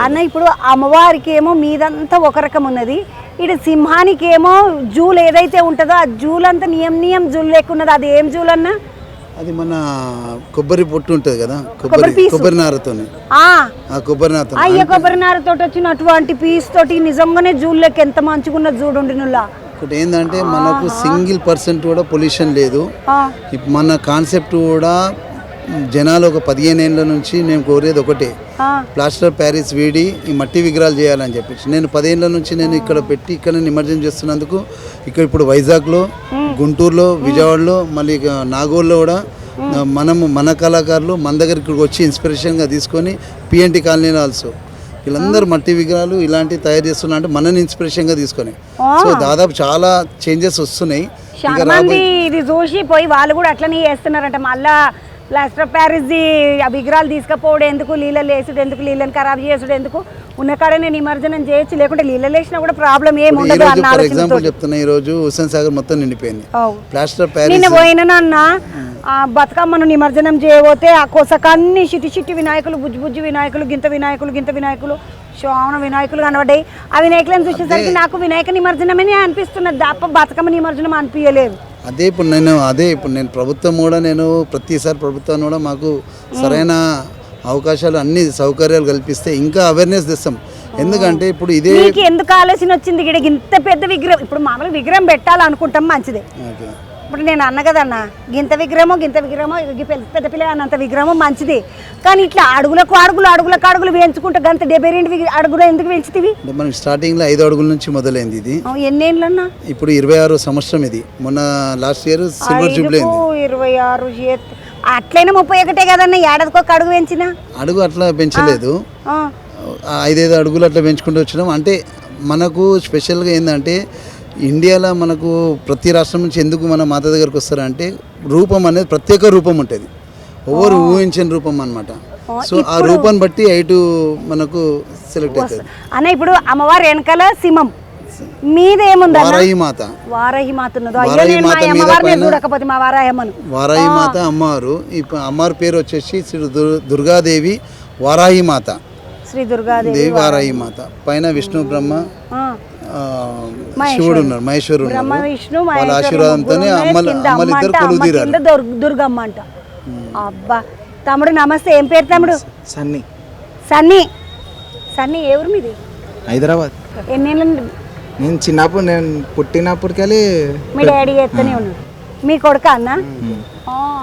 అన్న ఇప్పుడు అమ్మవారికి ఏమో మీదంతా ఒక రకం ఉన్నది. ఇటు సింహానికి ఏమో జూలు ఏదైతే ఉంటుందో ఆ జూలంతా నియం నియం జూలు లేకున్నది అది ఏం జూలు అన్న? అది మన కొబ్బరి పొట్టు ఉంటుంది కదా కొబ్బరి కొబ్బరి నారతోని ఆ. కొబ్బరి నారతో అయ్య కొబ్బరి నారతోటి వచ్చినటువంటి పీస్ తోటి నిజంగానే జూలు లెక్క ఎంత మంచిగున్నది చూడుండినులా ఒకటి ఏంటంటే మనకు సింగిల్ పర్సెంట్ కూడా పొల్యూషన్ లేదు. మన కాన్సెప్ట్ కూడా జనాలు ఒక పదిహేను ఏళ్ళ నుంచి నేను కోరేది ఒకటే. ప్లాస్టర్ ప్యారిస్ వీడి ఈ మట్టి విగ్రహాలు చేయాలని చెప్పేసి. నేను పదేళ్ళ నుంచి నేను ఇక్కడ పెట్టి ఇక్కడ నిమజ్జనం చేస్తున్నందుకు ఇక్కడ ఇప్పుడు వైజాగ్లో గుంటూరులో విజయవాడలో మళ్ళీ ఇక నాగోల్లో కూడా మనము మన కళాకారులు మన దగ్గర ఇక్కడికి వచ్చి ఇన్స్పిరేషన్గా తీసుకొని పిఎన్టీ కాలనీ ఆల్సో. వీళ్ళందరూ మట్టి విగ్రహాలు ఇలాంటివి తయారు చేస్తున్నా అంటే మనని ఇన్స్పిరేషన్గా తీసుకొని. సో దాదాపు చాలా చేంజెస్ వస్తున్నాయి. ఇది చూసి పోయి వాళ్ళు కూడా అట్లనే చేస్తున్నారంట. మళ్ళా ప్లాస్టర్ ప్యారిస్ ఆ విగ్రహాలు తీసుకుపోవడం ఎందుకు? నీళ్ళలు వేసుడు ఎందుకు? నీళ్ళని ఖరాబ్ చేసుడు ఎందుకు? ఉన్న కాడనే నిమజ్జనం చేయొచ్చు లేకుంటే నీళ్ళలు వేసినా కూడా ప్రాబ్లం ఏమి ఉండదు అన్న ఎగ్జాంపుల్ చెప్తున్నా ఈ రోజు హుస్సేన్ సాగర్ మొత్తం నిండిపోయింది. ప్లాస్టర్ నిన్న ప్యారిస్ పోయినన్న ఆ బతుకమ్మను నిమజ్జనం చేయబోతే ఆ కొసకాన్ని చిటి చిట్టి వినాయకులు బుజ్జి బుజ్జి వినాయకులు గింత వినాయకులు గింత వినాయకులు శ్రావణ వినాయకులు కనబడ్డాయి. ఆ వినాయకులను చూసేసరికి నాకు వినాయక నిమజ్జనమని అనిపిస్తున్నది తప్ప బతుకమ్మ నిమజ్జనం అనిపించలేదు అదే ఇప్పుడు నేను అదే ఇప్పుడు నేను ప్రభుత్వం కూడా నేను ప్రతిసారి ప్రభుత్వం కూడా మాకు సరైన అవకాశాలు అన్ని సౌకర్యాలు కల్పిస్తే ఇంకా అవేర్నెస్ తెస్తాం. ఎందుకంటే ఇప్పుడు ఇదే ఎందుకు ఆలోచన వచ్చింది? ఇంత పెద్ద విగ్రహం ఇప్పుడు మామూలు విగ్రహం పెట్టాలనుకుంటాం మంచిదే. ఇప్పుడు నేను అన్న కదన్న గింత విగ్రహమో గింత విగ్రహమో పెద్ద పెద్ద పిల్ల అన్నంత విగ్రహమో మంచిది. కానీ ఇట్లా అడుగులకు అడుగులు అడుగులకు అడుగులు పెంచుకుంటే గంత డెబ్బై రెండు అడుగులు ఎందుకు పెంచుతీవి అంటే మనకి స్టార్టింగ్లో ఐదు అడుగుల నుంచి మొదలైంది ఇది. ఎన్నేళ్ళన్నా? ఇప్పుడు ఇరవై ఆరో సంవత్సరం ఇది. మొన్న లాస్ట్ ఇయర్ సిల్వర్ జూబ్లీ ఇరవై ఆరు అట్లయినా ముప్పై ఒకటే కదన్న ఏడాదికి ఒక అడుగు పెంచిన అడుగు అట్లా పెంచలేదు. ఐదైదు అడుగులు అట్లా పెంచుకుంటూ వచ్చినాం. అంటే మనకు స్పెషల్గా ఏంటంటే ఇండియాలో మనకు ప్రతి రాష్ట్రం నుంచి ఎందుకు మన మాత దగ్గరకు వస్తారంటే రూపం అనేది ప్రత్యేక రూపం ఉంటుంది. ఎవరు ఊహించని రూపం అన్నమాట. సో ఆ రూపాన్ని బట్టి ఐటు మనకు సెలెక్ట్ అవుతుంది. అన్న ఇప్పుడు అమ్మవారి వెనకాల సింహం. మీద ఏముందన్న వారాయి మాత వారాహి మాత వారాహి మాత చూడకపోతే మా వారాయి మాత అమ్మవారు. ప- అమ్మవారి పేరు వచ్చేసి శ్రీ దుర్- దుర్గాదేవి వారాయి మాత శ్రీ దుర్గాదేవి దేవి వారాయి మాత పైన విష్ణు బ్రహ్మ శివుడు ఉన్నారు మహేశ్వరుడు బ్రహ్మ విష్ణు వాళ్ళ. అమ్మలు కింద అమ్మలు అమ్మ ఇద్దరు అంట, కొలువు అమ్మ తీరారు. కింద దుర్గ- దుర్గమ్మ అంట అబ్బా తమ్ముడు నమస్తే ఏం పేరు తమ్ముడు? సన్నీ. సన్నీ. సన్నీ ఏ ఊరు మీది? హైదరాబాద్. ఎన్నేళ్ళ నేను చిన్నప్పుడు నేను పుట్టినప్పటికెళ్ళి మీ డాడీ చేస్తూనే ఉన్నాడు. మీ కొడుక అన్న? ఆ,